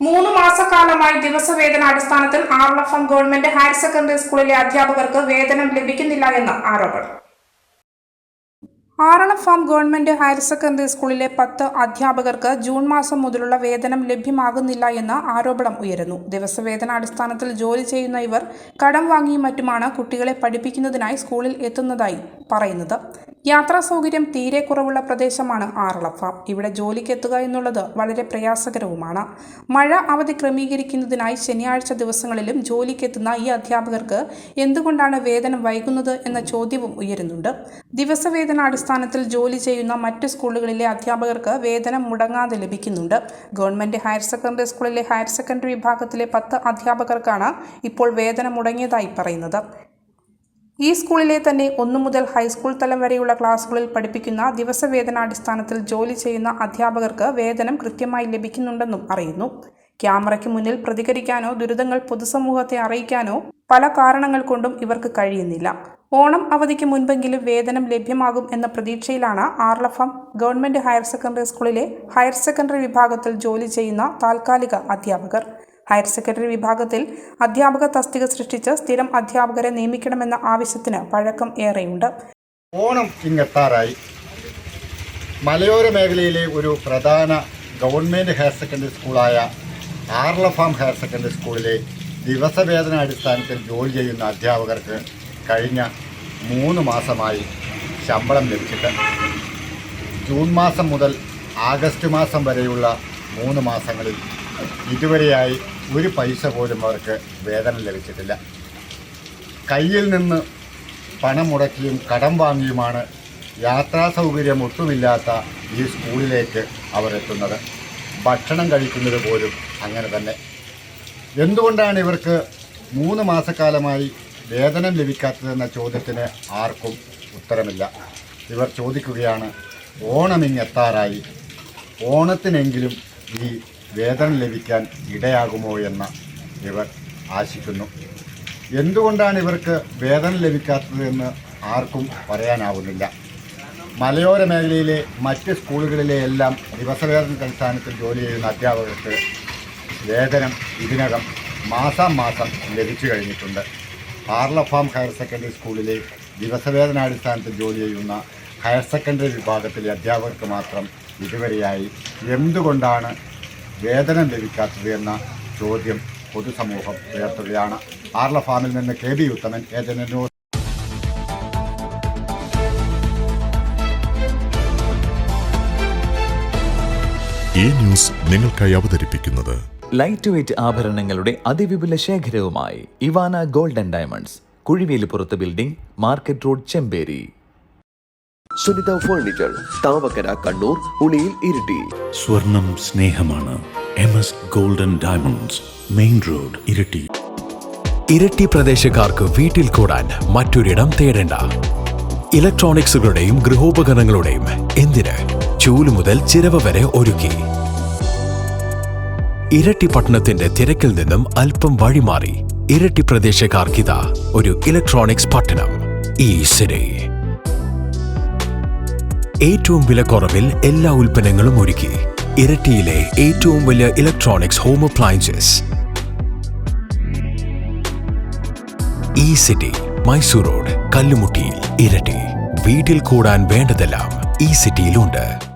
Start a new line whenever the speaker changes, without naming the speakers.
മൂന്ന് മാസക്കാലമായി ദിവസവേതന അടിസ്ഥാനത്തിൽ ആറളഫം government higher secondary സ്കൂളിലെ അധ്യാപകർക്ക് വേതനം ലഭിക്കുന്നില്ല എന്ന് ആരോപണം. Arala farm government higher secondary സ്കൂളിലെ പത്ത് അധ്യാപകർക്ക് ജൂൺ മാസം മുതലുള്ള വേതനം ലഭ്യമാകുന്നില്ല എന്ന ആരോപണം ഉയരുന്നു. ദിവസവേതന അടിസ്ഥാനത്തിൽ ജോലി ചെയ്യുന്ന ഇവർ കടം വാങ്ങിയും മറ്റുമാണ് കുട്ടികളെ പഠിപ്പിക്കുന്നതിനായി സ്കൂളിൽ എത്തുന്നതായി പറയുന്നത്. യാത്രാ സൗകര്യം തീരെ കുറവുള്ള പ്രദേശമാണ് ആറളം ഇവിടെ ജോലിക്ക് എത്തുക എന്നുള്ളത് വളരെ പ്രയാസകരവുമാണ്. മഴ അവധി ക്രമീകരിക്കുന്നതിനായി ശനിയാഴ്ച ദിവസങ്ങളിലും ജോലിക്കെത്തുന്ന ഈ അധ്യാപകർക്ക് എന്തുകൊണ്ടാണ് വേതനം വൈകുന്നത് എന്ന ചോദ്യവും ഉയരുന്നുണ്ട്. ദിവസവേതന അടിസ്ഥാനത്തിൽ ജോലി ചെയ്യുന്ന മറ്റ് സ്കൂളുകളിലെ അധ്യാപകർക്ക് വേതനം മുടങ്ങാതെ ലഭിക്കുന്നുണ്ട്. ഗവൺമെന്റ് ഹയർ സെക്കൻഡറി സ്കൂളിലെ ഹയർ സെക്കൻഡറി വിഭാഗത്തിലെ പത്ത് അധ്യാപകർക്കാണ് ഇപ്പോൾ വേതനം മുടങ്ങിയതായി പറയുന്നത്. ഈ സ്കൂളിലെ തന്നെ ഒന്നു മുതൽ ഹൈസ്കൂൾ തലം വരെയുള്ള ക്ലാസുകളിൽ പഠിപ്പിക്കുന്ന ദിവസവേതനാടിസ്ഥാനത്തിൽ ജോലി ചെയ്യുന്ന അധ്യാപകർക്ക് വേതനം കൃത്യമായി ലഭിക്കുന്നുണ്ടെന്നും അറിയുന്നു. ക്യാമറയ്ക്ക് മുന്നിൽ പ്രതികരിക്കാനോ ദുരിതങ്ങൾ പൊതുസമൂഹത്തെ അറിയിക്കാനോ പല കാരണങ്ങൾ കൊണ്ടും ഇവർക്ക് കഴിയുന്നില്ല. ഓണം അവധിക്ക് മുൻപെങ്കിലും വേതനം ലഭ്യമാകും എന്ന പ്രതീക്ഷയിലാണ് ആർലഫം ഗവൺമെന്റ് ഹയർ സെക്കൻഡറി സ്കൂളിലെ ഹയർ സെക്കൻഡറി വിഭാഗത്തിൽ ജോലി ചെയ്യുന്ന താൽക്കാലിക അധ്യാപകർ. ഹയർ സെക്കൻഡറി വിഭാഗത്തിൽ അധ്യാപക തസ്തിക സൃഷ്ടിച്ച് സ്ഥിരം അധ്യാപകരെ നിയമിക്കണമെന്ന ആവശ്യത്തിന് പഴക്കം ഏറെയുണ്ട്.
ഓണം ഇങ്ങെത്താറായി. മലയോര മേഖലയിലെ ഒരു പ്രധാന ഗവൺമെന്റ് ഹയർ സെക്കൻഡറി സ്കൂളായ ആർലഫാം ഹയർ സെക്കൻഡറി സ്കൂളിലെ ദിവസവേതന അടിസ്ഥാനത്തിൽ ജോലി ചെയ്യുന്ന അധ്യാപകർക്ക് കഴിഞ്ഞ മൂന്ന് മാസമായി ശമ്പളം ലഭിച്ചിട്ട് ജൂൺ മാസം മുതൽ ആഗസ്റ്റ് മാസം വരെയുള്ള മൂന്ന് മാസങ്ങളിൽ ഇതുവരെയായി ഒരു പൈസ പോലും അവർക്ക് വേതനം ലഭിച്ചിട്ടില്ല. കയ്യിൽ നിന്ന് പണം മുടക്കിയും കടം വാങ്ങിയുമാണ് യാത്രാ സൗകര്യം ഒട്ടുമില്ലാത്ത ഈ സ്കൂളിലേക്ക് അവർ എത്തുന്നത്. ഭക്ഷണം കഴിക്കുന്നത് പോലും അങ്ങനെ തന്നെ. എന്തുകൊണ്ടാണ് ഇവർക്ക് മൂന്ന് മാസക്കാലമായി വേതനം ലഭിക്കാത്തതെന്ന ചോദ്യത്തിന് ആർക്കും ഉത്തരമില്ല. ഇവർ ചോദിക്കുകയാണ് ഓണമിങ്ങെത്താറായി ഓണത്തിനെങ്കിലും ഈ വേതനം ലഭിക്കാൻ ഇടയാകുമോ എന്ന് ഇവർ ആശിക്കുന്നു. എന്തുകൊണ്ടാണ് ഇവർക്ക് വേതനം ലഭിക്കാത്തതെന്ന് ആർക്കും പറയാനാവുന്നില്ല. മലയോര മേഖലയിലെ മറ്റ് സ്കൂളുകളിലെ എല്ലാം ദിവസവേതന അടിസ്ഥാനത്തിൽ ജോലി ചെയ്യുന്ന അധ്യാപകർക്ക് വേതനം ഇതിനകം മാസം മാസം ലഭിച്ചു കഴിഞ്ഞിട്ടുണ്ട്. പാർലഫാം ഹയർ സെക്കൻഡറി സ്കൂളിലെ ദിവസവേതനാടിസ്ഥാനത്തിൽ ജോലി ചെയ്യുന്ന ഹയർ സെക്കൻഡറി വിഭാഗത്തിലെ അധ്യാപകർക്ക് മാത്രം ഇതുവരെയായി എന്തുകൊണ്ടാണ് വേതനം ലഭിക്കാത്തത് എന്ന ചോദ്യം പൊതുസമൂഹം ഉയർത്തുകയാണ്. ആർല ഫാമിൽ നിന്ന് കെ ബി ഉത്തമൻ ഏതെന്നോ
ഈ ന്യൂസ് നിങ്ങൾക്കായി അവതരിപ്പിക്കുന്നത്
ലൈറ്റ് വെയ്റ്റ് ആഭരണങ്ങളുടെ അതിവിപുല ശേഖരവുമായി Ivana golden diamonds കുഴിവേലിപ്പുറത്ത് building market road Chemperi.
Sunitha furniture Thavakkara Kannur Uliyil Iritty.
സ്വർണം സ്നേഹമാണ്. M S golden diamonds main road Iritty.
Iritty പ്രദേശക്കാർക്ക് വീട്ടിൽ കൂടാൻ മറ്റൊരിടം തേടേണ്ട. ഇലക്ട്രോണിക്സുകളുടെയും ഗൃഹോപകരണങ്ങളുടെയും എന്തിന് ചൂൽ മുതൽ ചിരവ വരെ ഒരുക്കി? ഇരട്ടി പട്ടണത്തിന്റെ തിരക്കിൽ നിന്നും അല്പം വഴിമാറി. ഇരട്ടി പ്രദേശക്കാർക്കിതാ ഒരു ഇലക്ട്രോണിക്സ് പട്ടണം. ഈ സിറ്റി ഏറ്റവും വിലക്കുറവിൽ എല്ലാ ഉൽപ്പന്നങ്ങളും ഒരുക്കി. ഇരട്ടിയിലെ ഏറ്റവും വലിയ electronics home appliances E city Mysore road കല്ലുമുട്ടിയിൽ ഇരട്ടി. വീട്ടിൽ കൂടാൻ വേണ്ടതെല്ലാം ഈ സിറ്റിയിലുണ്ട്